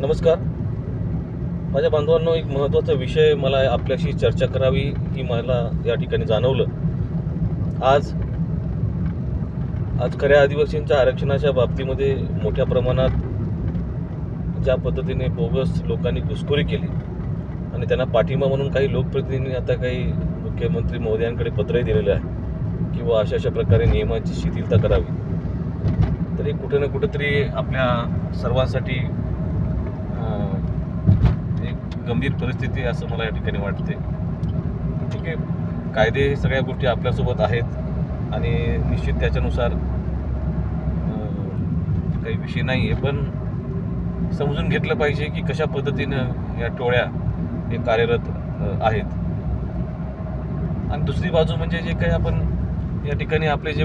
नमस्कार. माझ्या बांधवांनो एक महत्त्वाचा विषय मला आपल्याशी चर्चा करावी ही मला या ठिकाणी जाणवलं. आज आज खऱ्या आदिवासींच्या आरक्षणाच्या बाबतीमध्ये मोठ्या प्रमाणात ज्या पद्धतीने बोगस लोकांनी घुसखोरी केली आणि त्यांना पाठिंबा म्हणून काही लोकप्रतिनिधींनी आता काही मुख्यमंत्री महोदयांकडे पत्रही दिलेले आहे किंवा अशा अशा प्रकारे नियमांची शिथिलता करावी. तरी कुठे ना कुठेतरी आपल्या सर्वांसाठी गंभीर परिस्थिती असं मला या ठिकाणी वाटते ठीक आहे कायदे हे सगळ्या गोष्टी आपल्यासोबत आहेत आणि निश्चित त्याच्यानुसार काही विषय नाही आहे पण समजून घेतलं पाहिजे की कशा पद्धतीनं या टोळ्या हे कार्यरत आहेत. आणि दुसरी बाजू म्हणजे जे काही आपण या ठिकाणी आपले जे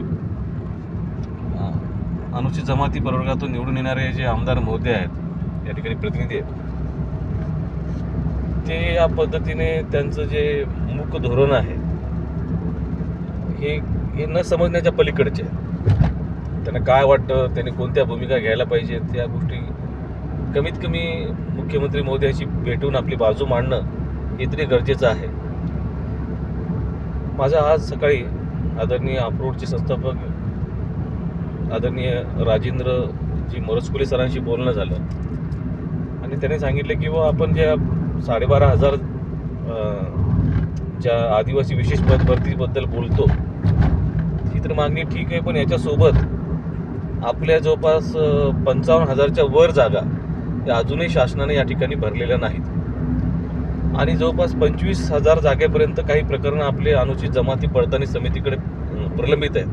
अनुसूचित जमाती प्रवर्गातून निवडून येणारे जे आमदार महोदय आहेत या ठिकाणी प्रतिनिधी आहेत ते या पद्धतीने त्यांचं जे मुख धोरण आहे हे हे न समजण्याच्या पलीकडचे त्यांना काय वाटतं त्यांनी कोणत्या भूमिका घ्यायला पाहिजेत या गोष्टी कमीत कमी मुख्यमंत्री महोदयाशी भेटून आपली बाजू मांडणं हे तरी गरजेचं आहे. माझं आज सकाळी आदरणीय अप्रोडचे संस्थापक आदरणीय राजेंद्र जी मोरजकुले सरांशी बोलणं झालं. आणि त्यांनी सांगितलं की बुवा आपण ज्या साडेबारा हजार ज्या आदिवासी विशेष पद भरतीबद्दल बोलतो ही तर मागणी ठीक आहे पण याच्यासोबत आपल्या जवळपास पंचावन्न हजारच्या वर जागा या अजूनही शासनाने या ठिकाणी भरलेल्या नाहीत. आणि जवळपास पंचवीस हजार जागेपर्यंत काही प्रकरणं आपले अनुचित जमाती पडताळणी समितीकडे प्रलंबित आहेत.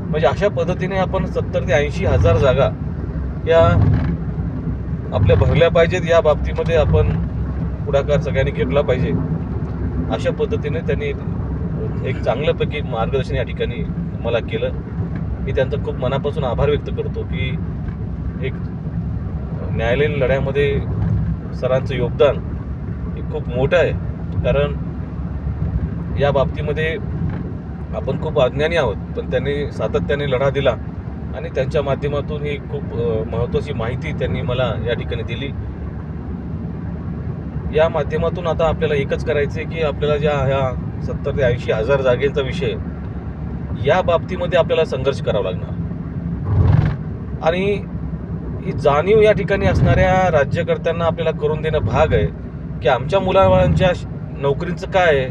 म्हणजे अशा पद्धतीने आपण सत्तर ते ऐंशी हजार जागा या आपल्या भरल्या पाहिजेत या बाबतीमध्ये आपण पुढाकार सगळ्यांनी घेतला पाहिजे. अशा पद्धतीने त्यांनी एक चांगल्यापैकी मार्गदर्शन या ठिकाणी मला केलं. मी त्यांचा खूप मनापासून आभार व्यक्त करतो की एक न्यायालयीन लढ्यामध्ये सरांचं योगदान हे खूप मोठं आहे. कारण या बाबतीमध्ये आपण खूप अज्ञानी आहोत पण त्यांनी सातत्याने लढा दिला आणि त्यांच्या माध्यमातून ही खूप महत्त्वाची माहिती त्यांनी मला या ठिकाणी दिली. या माध्यमातून आता आपल्याला एकच करायचं आहे की आपल्याला ज्या ह्या सत्तर ते ऐंशी हजार जागेचा विषय या बाबतीमध्ये आपल्याला संघर्ष करावा लागणार. आणि ही जाणीव या ठिकाणी असणाऱ्या राज्यकर्त्यांना आपल्याला करून देणं भाग आहे की आमच्या मुलाबाळांच्या नोकरींचं काय आहे?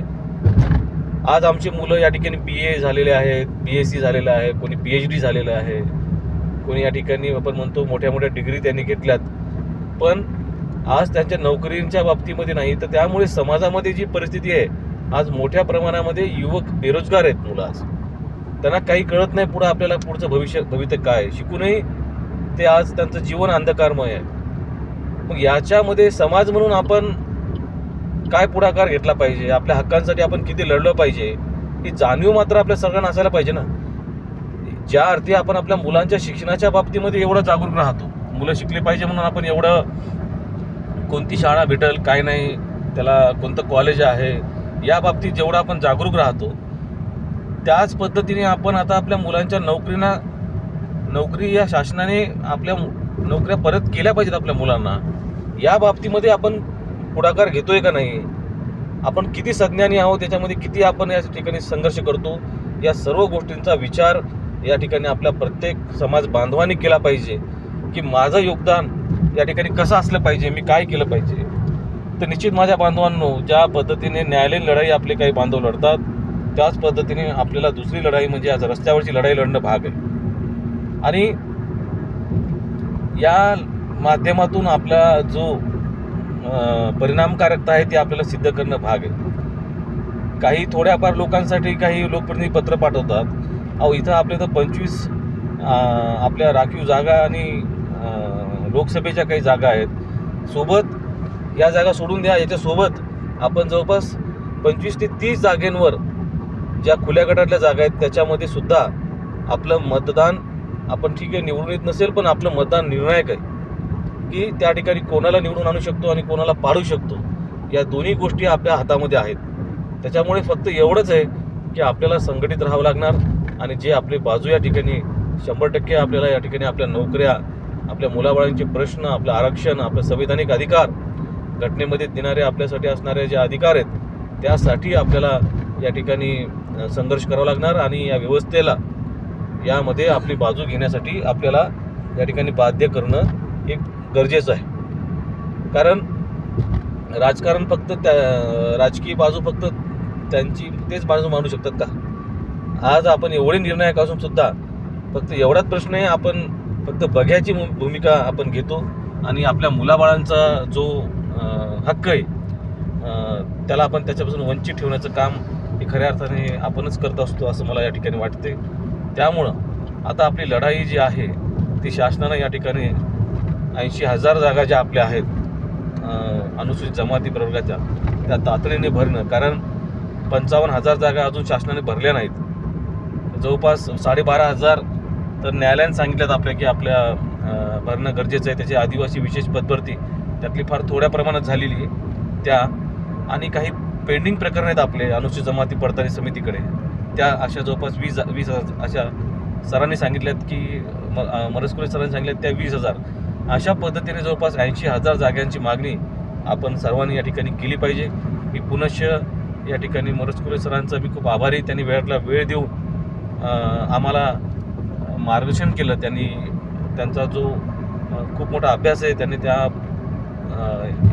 आज आमची मुलं या ठिकाणी बी ए झालेले आहेत बी एस सी झालेलं आहे कोणी पी एच डी झालेलं आहे कोणी या ठिकाणी आपण म्हणतो मोठ्या मोठ्या डिग्री त्यांनी घेतल्यात. पण आज त्यांच्या नोकरींच्या बाबतीमध्ये नाही तर त्यामुळे समाजामध्ये जी परिस्थिती आहे आज मोठ्या प्रमाणामध्ये युवक बेरोजगार आहेत मुलं आज. त्यांना काही कळत नाही पुढं आपल्याला पुढचं भविष्य भविष्य काय आहे. शिकूनही ते आज त्यांचं जीवन अंधकारमय आहे. मग याच्यामध्ये समाज म्हणून आपण काय पुढाकार घेतला पाहिजे? आपल्या हक्कांसाठी आपण किती लढलं पाहिजे? ही जाणीव मात्र आपल्या सगळ्यांना असायला पाहिजे ना. ज्या अर्थी आपण आपल्या मुलांच्या शिक्षणाच्या बाबतीमध्ये एवढं जागरूक राहतो. मुलं शिकले पाहिजे म्हणून आपण एवढं कोणती शाळा भेटेल काय नाही त्याला कोणतं कॉलेज आहे या बाबतीत जेवढं आपण जागरूक राहतो त्याच पद्धतीने आपण आता आपल्या मुलांच्या नोकरीना नोकरी या शासनाने आपल्या नोकऱ्या परत केल्या पाहिजेत आपल्या मुलांना. या बाबतीमध्ये आपण पुढाकार घेतोय का नाही? आपण किती संज्ञानी आहोत त्याच्यामध्ये किती आपण या ठिकाणी संघर्ष करतो या सर्व गोष्टींचा विचार या ठिकाणी आपल्या प्रत्येक समाज बांधवांनी केला पाहिजे की माझं योगदान या ठिकाणी कसं असलं पाहिजे मी काय केलं पाहिजे तर निश्चित माझ्या बांधवांनो ज्या पद्धतीने न्यायालयीन लढाई आपले काही बांधव लढतात त्याच पद्धतीने आपल्याला दुसरी लढाई म्हणजे आज रस्त्यावरची लढाई लढणं भाग आहे. आणि या माध्यमातून आपला जो परिणामकारकता आहे ती आपल्याला सिद्ध करणं भाग आहे. काही थोड्याफार लोकांसाठी काही लोकप्रतिनिधी पत्र पाठवतात. अहो इथं आपल्या तर पंचवीस आपल्या राखीव जागा आणि लोकसभेच्या काही जागा आहेत. सोबत या जागा सोडून द्या. याच्यासोबत आपण जवळपास पंचवीस ते तीस जागेंवर ज्या खुल्या गटातल्या जागा आहेत त्याच्यामध्ये सुद्धा आपलं मतदान आपण ठीक आहे निवडून येत नसेल पण आपलं मतदान निर्णायक आहे. की त्या ठिकाणी कोणाला निवडून आणू शकतो आणि कोणाला पाडू शकतो या दोन्ही गोष्टी आपल्या हातामध्ये आहेत. त्याच्यामुळे फक्त एवढंच आहे की आपल्याला संघटित राहावं लागणार आणि जे आपली बाजू या ठिकाणी शंभर टक्के आपल्याला या ठिकाणी आपल्या नोकऱ्या आपल्या मुलाबाळांचे प्रश्न आपलं आरक्षण आपलं संविधानिक अधिकार घटनेमध्ये देणारे आपल्यासाठी असणारे जे अधिकार आहेत त्यासाठी आपल्याला या ठिकाणी संघर्ष करावा लागणार आणि या व्यवस्थेला यामध्ये आपली बाजू घेण्यासाठी आपल्याला या ठिकाणी बाध्य करणं एक गरजेचं आहे. कारण राजकारण फक्त त्या राजकीय बाजू फक्त त्यांची तेच बाजू मांडू शकतात का? आज आपण एवढे निर्णायक असून सुद्धा फक्त एवढाच प्रश्न आहे आपण फक्त बघ्याची भू- भूमिका आपण घेतो आणि आपल्या मुलाबाळांचा जो हक्क आहे त्याला आपण त्याच्यापासून वंचित ठेवण्याचं काम हे खऱ्या अर्थाने आपणच करत असतो असं मला या ठिकाणी वाटते. त्यामुळं आता आपली लढाई जी आहे ती शासनानं या ठिकाणी ऐंशी हजार जागा ज्या आपल्या आहेत अनुसूचित जमाती प्रवर्गाच्या त्या तातडीने भरणं. कारण पंचावन्न हजार जागा अजून शासनाने भरल्या नाहीत. जवळपास साडेबारा हजार तर न्यायालयाने सांगितलं आपल्या की आपल्या भरणं गरजेचं आहे. त्याची आदिवासी विशेष पदभरती त्यातली फार थोड्या प्रमाणात झालेली आहे. त्या आणि काही पेंडिंग प्रकरण आहेत आपले अनुसूचित जमाती पडताळणी समितीकडे. त्या अशा जवळपास वीस वीस हजार अशा सरांनी सांगितल्यात की मरसकुले सरांनी सांगितल्यात त्या वीस हजार. अशा पद्धतीने जवळपास ऐंशी हजार जागांची मागणी आपण सर्वांनी या ठिकाणी केली पाहिजे. मी पुनश्च या ठिकाणी मरसकुले सरांचा मी खूप आभारी त्यांनी वेळातला वेळ देऊन आम्हाला मार्गदर्शन केलं त्यांनी त्यांचा जो खूप मोठा अभ्यास आहे त्यांनी त्या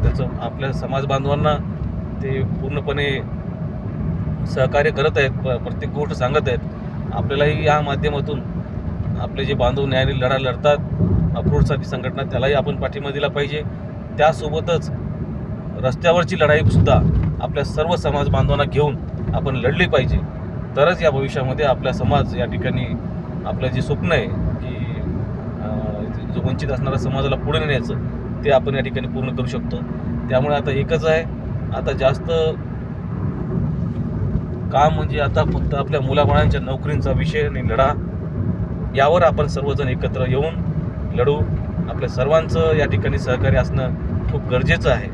त्याचं आपल्या समाज बांधवांना ते पूर्णपणे सहकार्य करत आहेत प- प्रत्येक गोष्ट सांगत आहेत. आपल्यालाही या माध्यमातून आपले जे बांधव न्यायालयीन लढा लढतात अप्रूढसाठी संघटना त्यालाही आपण पाठिंबा दिला पाहिजे. त्यासोबतच रस्त्यावरची लढाईसुद्धा आपल्या सर्व समाज बांधवांना घेऊन आपण लढली पाहिजे. तरच या भविष्यामध्ये आपला समाज या ठिकाणी आपलं जे स्वप्न आहे की जो वंचित असणारा समाजाला पुढे नेण्याचं ते आपण या ठिकाणी पूर्ण करू शकतो. त्यामुळे आता एकच आहे आता जास्त काम म्हणजे आता फक्त आपल्या मुलाबाळांच्या नोकरींचा विषय आणि लढा यावर आपण सर्वजण एकत्र येऊन लढू. आपल्या सर्वांचं या ठिकाणी सहकार्य असणं खूप गरजेचं आहे.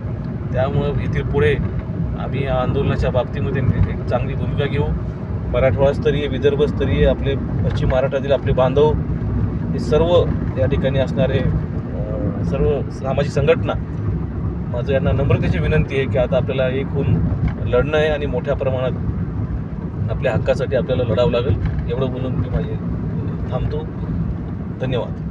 त्यामुळं येथील पुढे आम्ही या आंदोलनाच्या बाबतीमध्ये एक चांगली भूमिका घेऊ. मराठवाडास्तरीय विदर्भस्तरीय आपले पश्चिम महाराष्ट्रातील आपले बांधव हे सर्व या ठिकाणी असणारे सर्व सामाजिक संघटना. माझं यांना नम्रतेची विनंती आहे की आता आपल्याला एक होऊन लढणं आहे आणि मोठ्या प्रमाणात आपल्या हक्कासाठी आपल्याला लढावं लागेल. एवढं बोलून मी माझे थांबतो. धन्यवाद.